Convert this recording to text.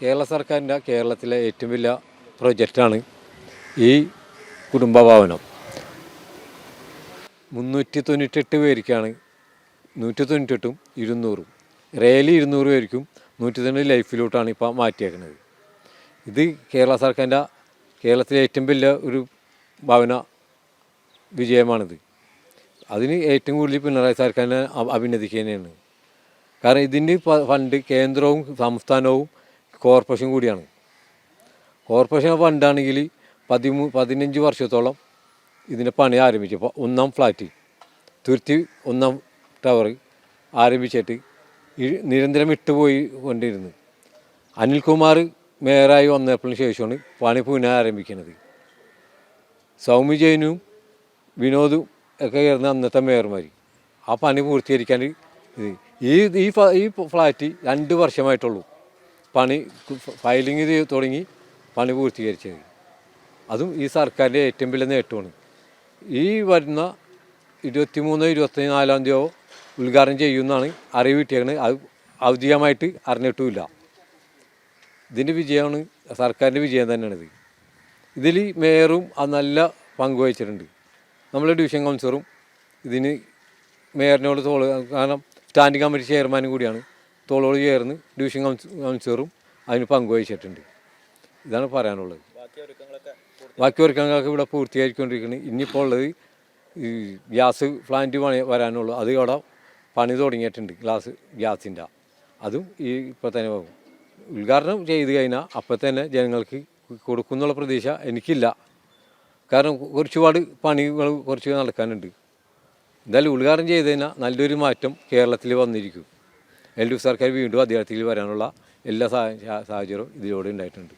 കേരള സർക്കാരിന്റെ കേരളത്തിലെ ഏറ്റവും വലിയ പ്രൊജക്റ്റാണ് ഈ കുടുംബഭവനം. മുന്നൂറ്റി തൊണ്ണൂറ്റെട്ട് പേർക്കാണ് നൂറ്റി തൊണ്ണൂറ്റെട്ടും ഇരുന്നൂറും. റേലി ഇരുന്നൂറ് പേർക്കും നൂറ്റി തൊണ്ണൂറ് ലൈഫിലോട്ടാണ് ഇപ്പോൾ മാറ്റിയേക്കുന്നത് ഇത് കേരള സർക്കാരിന്റെ കേരളത്തിലെ ഏറ്റവും വലിയ ഒരു ഭവന വിജയമാണിത്. അതിന് ഏറ്റവും കൂടുതൽ പിണറായി സർക്കാരിനെ അഭിനന്ദിക്കുക തന്നെയാണ് കാരണം ഇതിന്റെ ഫണ്ട് കേന്ദ്രവും സംസ്ഥാനവും കോർപ്പറേഷൻ കൂടിയാണ്. കോർപ്പറേഷൻ ഫണ്ടാണെങ്കിൽ പതിമൂ പതിനഞ്ച് വർഷത്തോളം ഇതിന്റെ പണി ആരംഭിച്ചു അപ്പോൾ ഒന്നാം ഫ്ലാറ്റ് തുരുത്തി ഒന്നാം ടവർ ആരംഭിച്ചിട്ട് നിരന്തരം ഇട്ടുപോയി കൊണ്ടിരുന്നു. അനിൽകുമാർ മേയറായി വന്നപ്പോഴും ശേഷമാണ് പണി പുനഃ ആരംഭിക്കുന്നത്. സൗമ്യ ജൈനും വിനോദും ഒക്കെ ആയിരുന്നു അന്നത്തെ മേയർമാർ. ആ പണി പൂർത്തീകരിക്കാൻ ഇത് ഈ ഈ ഫ്ലാറ്റ് രണ്ട് വർഷമായിട്ടുള്ളൂ. പണി ഫയലിംഗ് തുടങ്ങി പണി പൂർത്തീകരിച്ചത്. അതും ഈ സർക്കാരിന്റെ ഏറ്റവും വലിയ നേട്ടമാണ്. ഈ വരുന്ന ഇരുപത്തിമൂന്ന് ഇരുപത്തി നാലാം തീയതി ഉദ്ഘാടനം ചെയ്യുമെന്നാണ് അറിവ് കിട്ടിയത് അത് ഔദ്യോഗികമായിട്ട് അറിഞ്ഞിട്ടുമില്ല. ഇതിന്റെ വിജയമാണ് സർക്കാരിന്റെ വിജയം തന്നെയാണിത്. ഇതിൽ മേയറും അത് നല്ല പങ്ക് വഹിച്ചിട്ടുണ്ട്. നമ്മളെ ഡിവിഷൻ കൗൺസിലറും ഇതിന് മേയറിനോട് തോൾ കാരണം സ്റ്റാൻഡിംഗ് കമ്മിറ്റി ചെയർമാനും കൂടിയാണ്. തോളോട് ചേർന്ന് ഡിവിഷൻ കൗൺസ് കൗൺസിലറും അതിന് പങ്കുവഹിച്ചിട്ടുണ്ട് ഇതാണ് പറയാനുള്ളത്. ബാക്കി ഒരുക്കങ്ങളൊക്കെ ഇവിടെ പൂർത്തിയായിക്കൊണ്ടിരിക്കുന്നത് ഇനിയിപ്പോൾ ഉള്ളത് ഈ ഗ്യാസ് പ്ലാന്റ് പണി വരാനുള്ളൂ. അത് ഇവിടെ പണി തുടങ്ങിയിട്ടുണ്ട് ഗ്ലാസ് ഗ്യാസിന്റെ. അതും ഈ ഇപ്പോൾ തന്നെ പോകും ഉദ്ഘാടനം ചെയ്ത് കഴിഞ്ഞാൽ അപ്പോൾ തന്നെ ജനങ്ങൾക്ക് കൊടുക്കുന്നുള്ള പ്രതീക്ഷ എനിക്കില്ല. കാരണം കുറച്ചുപാട് പണികൾ കുറച്ച് നടക്കാനുണ്ട്. എന്തായാലും ഉദ്ഘാടനം ചെയ്ത് കഴിഞ്ഞാൽ നല്ലൊരു മാറ്റം കേരളത്തിൽ വന്നിരിക്കും. എൽ ഡി എഫ് സർക്കാർ വീണ്ടും അധികാരത്തിൽ വരാനുള്ള എല്ലാ സാഹചര്യവും ഇതിലൂടെ ഉണ്ടായിട്ടുണ്ട്.